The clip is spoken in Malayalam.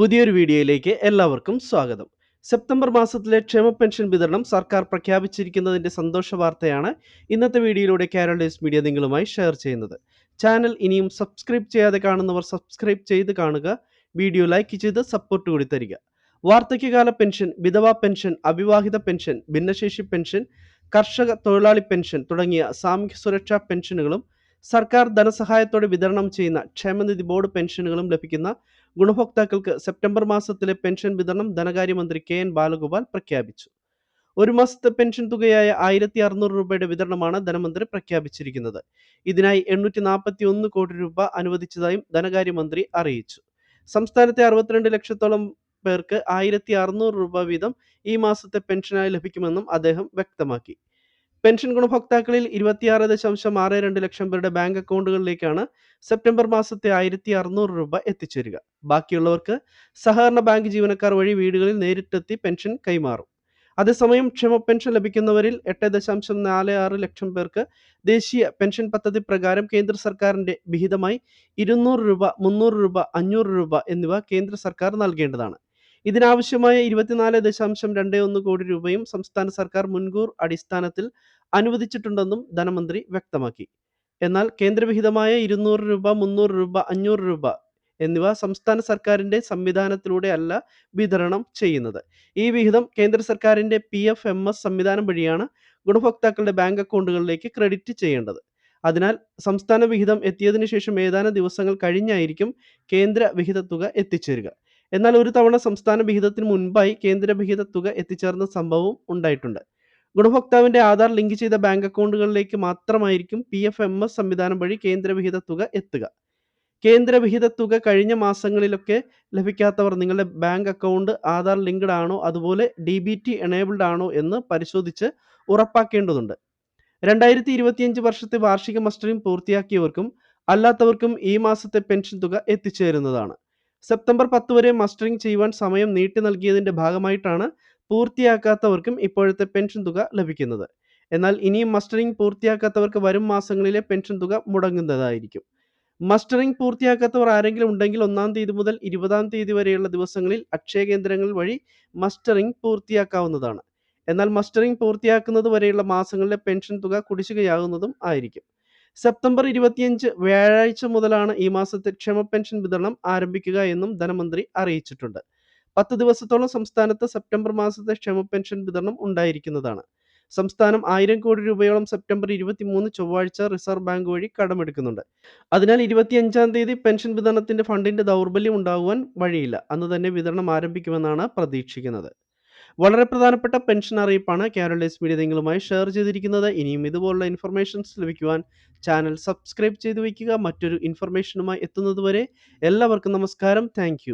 പുതിയൊരു വീഡിയോയിലേക്ക് എല്ലാവർക്കും സ്വാഗതം. സെപ്റ്റംബർ മാസത്തിലെ ക്ഷേമ പെൻഷൻ വിതരണം സർക്കാർ പ്രഖ്യാപിച്ചിരിക്കുന്നതിന്റെ സന്തോഷ വാർത്തയാണ് ഇന്നത്തെ വീഡിയോയിലൂടെ കേരള ഡേസ് മീഡിയ നിങ്ങളുമായി ഷെയർ ചെയ്യുന്നത്. ചാനൽ ഇനിയും സബ്സ്ക്രൈബ് ചെയ്യാതെ കാണുന്നവർ സബ്സ്ക്രൈബ് ചെയ്ത് കാണുക വീഡിയോ ലൈക്ക് ചെയ്ത് സപ്പോർട്ട് കൂടി തരിക. വാർദ്ധക്യകാല പെൻഷൻ വിധവാ പെൻഷൻ അവിവാഹിത പെൻഷൻ ഭിന്നശേഷി പെൻഷൻ കർഷക തൊഴിലാളി പെൻഷൻ തുടങ്ങിയ സാമൂഹ്യ സുരക്ഷാ പെൻഷനുകളും സർക്കാർ ധനസഹായത്തോടെ വിതരണം ചെയ്യുന്ന ക്ഷേമനിധി ബോർഡ് പെൻഷനുകളും ലഭിക്കുന്ന ഗുണഭോക്താക്കൾക്ക് സെപ്റ്റംബർ മാസത്തിലെ പെൻഷൻ വിതരണം ധനകാര്യമന്ത്രി കെ എൻ ബാലഗോപാൽ പ്രഖ്യാപിച്ചു. ഒരു മാസത്തെ പെൻഷൻ തുകയായ ആയിരത്തി അറുന്നൂറ് രൂപയുടെ വിതരണമാണ് ധനമന്ത്രി പ്രഖ്യാപിച്ചിരിക്കുന്നത്. ഇതിനായി എണ്ണൂറ്റി നാൽപ്പത്തി ഒന്ന് കോടി രൂപ അനുവദിച്ചതായും ധനകാര്യമന്ത്രി അറിയിച്ചു. സംസ്ഥാനത്തെ അറുപത്തിരണ്ട് ലക്ഷത്തോളം പേർക്ക് ആയിരത്തി അറുന്നൂറ് രൂപ വീതം ഈ മാസത്തെ പെൻഷനായി ലഭിക്കുമെന്നും അദ്ദേഹം വ്യക്തമാക്കി. പെൻഷൻ ഗുണഭോക്താക്കളിൽ ഇരുപത്തിയാറ് ദശാംശം ആറ് രണ്ട് ലക്ഷം പേരുടെ ബാങ്ക് അക്കൗണ്ടുകളിലേക്കാണ് സെപ്റ്റംബർ മാസത്തെ ആയിരത്തി അറുന്നൂറ് രൂപ എത്തിച്ചേരുക. ബാക്കിയുള്ളവർക്ക് സഹകരണ ബാങ്ക് ജീവനക്കാർ വഴി വീടുകളിൽ നേരിട്ടെത്തി പെൻഷൻ കൈമാറും. അതേസമയം ക്ഷമ പെൻഷൻ ലഭിക്കുന്നവരിൽ എട്ട് ദശാംശം നാല് ആറ് ലക്ഷം പേർക്ക് ദേശീയ പെൻഷൻ പദ്ധതി പ്രകാരം കേന്ദ്ര സർക്കാരിന്റെ വിഹിതമായി ഇരുന്നൂറ് രൂപ മുന്നൂറ് രൂപ അഞ്ഞൂറ് രൂപ എന്നിവ കേന്ദ്ര സർക്കാർ നൽകേണ്ടതാണ്. ഇതിനാവശ്യമായ ഇരുപത്തിനാല് ദശാംശം രണ്ട് ഒന്ന് കോടി രൂപയും സംസ്ഥാന സർക്കാർ മുൻകൂർ അടിസ്ഥാനത്തിൽ അനുവദിച്ചിട്ടുണ്ടെന്നും ധനമന്ത്രി വ്യക്തമാക്കി. എന്നാൽ കേന്ദ്രവിഹിതമായ ഇരുന്നൂറ് രൂപ മുന്നൂറ് രൂപ അഞ്ഞൂറ് രൂപ എന്നിവ സംസ്ഥാന സർക്കാരിന്റെ സംവിധാനത്തിലൂടെ അല്ല വിതരണം ചെയ്യുന്നത്. ഈ വിഹിതം കേന്ദ്ര സർക്കാരിന്റെ പി എഫ് എം എസ് സംവിധാനം വഴിയാണ് ഗുണഭോക്താക്കളുടെ ബാങ്ക് അക്കൗണ്ടുകളിലേക്ക് ക്രെഡിറ്റ് ചെയ്യേണ്ടത്. അതിനാൽ സംസ്ഥാന വിഹിതം എത്തിയതിനു ശേഷം ഏതാനും ദിവസങ്ങൾ കഴിഞ്ഞായിരിക്കും കേന്ദ്ര വിഹിത തുക എത്തിച്ചേരുക. എന്നാൽ ഒരു തവണ സംസ്ഥാന വിഹിതത്തിന് മുൻപായി കേന്ദ്ര വിഹിത തുക എത്തിച്ചേർന്ന സംഭവവും ഉണ്ടായിട്ടുണ്ട്. ഗുണഭോക്താവിന്റെ ആധാർ ലിങ്ക് ചെയ്ത ബാങ്ക് അക്കൗണ്ടുകളിലേക്ക് മാത്രമായിരിക്കും പി എഫ് എം എസ് സംവിധാനം വഴി കേന്ദ്രവിഹിത തുക എത്തുക. കേന്ദ്രവിഹിത തുക കഴിഞ്ഞ മാസങ്ങളിലൊക്കെ ലഭിക്കാത്തവർ നിങ്ങളുടെ ബാങ്ക് അക്കൗണ്ട് ആധാർ ലിങ്ക്ഡ് ആണോ അതുപോലെ ഡി ബി ടി എനേബിൾഡ് ആണോ എന്ന് പരിശോധിച്ച് ഉറപ്പാക്കേണ്ടതുണ്ട്. രണ്ടായിരത്തി ഇരുപത്തിയഞ്ച് വർഷത്തെ വാർഷിക മസ്റ്ററിംഗ് പൂർത്തിയാക്കിയവർക്കും അല്ലാത്തവർക്കും ഈ മാസത്തെ പെൻഷൻ തുക എത്തിച്ചേരുന്നതാണ്. സെപ്റ്റംബർ പത്ത് വരെ മസ്റ്ററിംഗ് ചെയ്യുവാൻ സമയം നീട്ടി നൽകിയതിന്റെ ഭാഗമായിട്ടാണ് പൂർത്തിയാക്കാത്തവർക്കും ഇപ്പോഴത്തെ പെൻഷൻ തുക ലഭിക്കുന്നത്. എന്നാൽ ഇനിയും മസ്റ്ററിംഗ് പൂർത്തിയാക്കാത്തവർക്ക് വരും മാസങ്ങളിലെ പെൻഷൻ തുക മുടങ്ങുന്നതായിരിക്കും. മസ്റ്ററിംഗ് പൂർത്തിയാക്കാത്തവർ ആരെങ്കിലും ഉണ്ടെങ്കിൽ ഒന്നാം തീയതി മുതൽ ഇരുപതാം തീയതി വരെയുള്ള ദിവസങ്ങളിൽ അക്ഷയ കേന്ദ്രങ്ങൾ വഴി മസ്റ്ററിംഗ് പൂർത്തിയാക്കാവുന്നതാണ്. എന്നാൽ മസ്റ്ററിംഗ് പൂർത്തിയാക്കുന്നത് വരെയുള്ള മാസങ്ങളിലെ പെൻഷൻ തുക കുടിശ്ശികയാകുന്നതും ആയിരിക്കും. സെപ്റ്റംബർ ഇരുപത്തിയഞ്ച് വ്യാഴാഴ്ച മുതലാണ് ഈ മാസത്തെ ക്ഷമ പെൻഷൻ വിതരണം ആരംഭിക്കുക എന്നും ധനമന്ത്രി അറിയിച്ചിട്ടുണ്ട്. പത്ത് ദിവസത്തോളം സംസ്ഥാനത്ത് സെപ്റ്റംബർ മാസത്തെ ക്ഷമ പെൻഷൻ വിതരണം ഉണ്ടായിരിക്കുന്നതാണ്. സംസ്ഥാനം ആയിരം കോടി രൂപയോളം സെപ്റ്റംബർ ഇരുപത്തിമൂന്ന് ചൊവ്വാഴ്ച റിസർവ് ബാങ്ക് വഴി കടമെടുക്കുന്നുണ്ട്. അതിനാൽ ഇരുപത്തിയഞ്ചാം തീയതി പെൻഷൻ വിതരണത്തിന്റെ ഫണ്ടിന്റെ ദൗർബല്യം ഉണ്ടാകുവാൻ വഴിയില്ല. അന്ന് തന്നെ വിതരണം ആരംഭിക്കുമെന്നാണ് പ്രതീക്ഷിക്കുന്നത്. വളരെ പ്രധാനപ്പെട്ട പെൻഷൻ അറിയിപ്പാണ് കേരളീസ് മീഡിയ നിങ്ങളുമായി ഷെയർ ചെയ്തിരിക്കുന്നത്. ഇനിയും ഇതുപോലുള്ള ഇൻഫർമേഷൻസ് ലഭിക്കുവാൻ ചാനൽ സബ്സ്ക്രൈബ് ചെയ്തു വയ്ക്കുക. മറ്റൊരു ഇൻഫർമേഷനുമായി എത്തുന്നതുവരെ എല്ലാവർക്കും നമസ്കാരം. താങ്ക്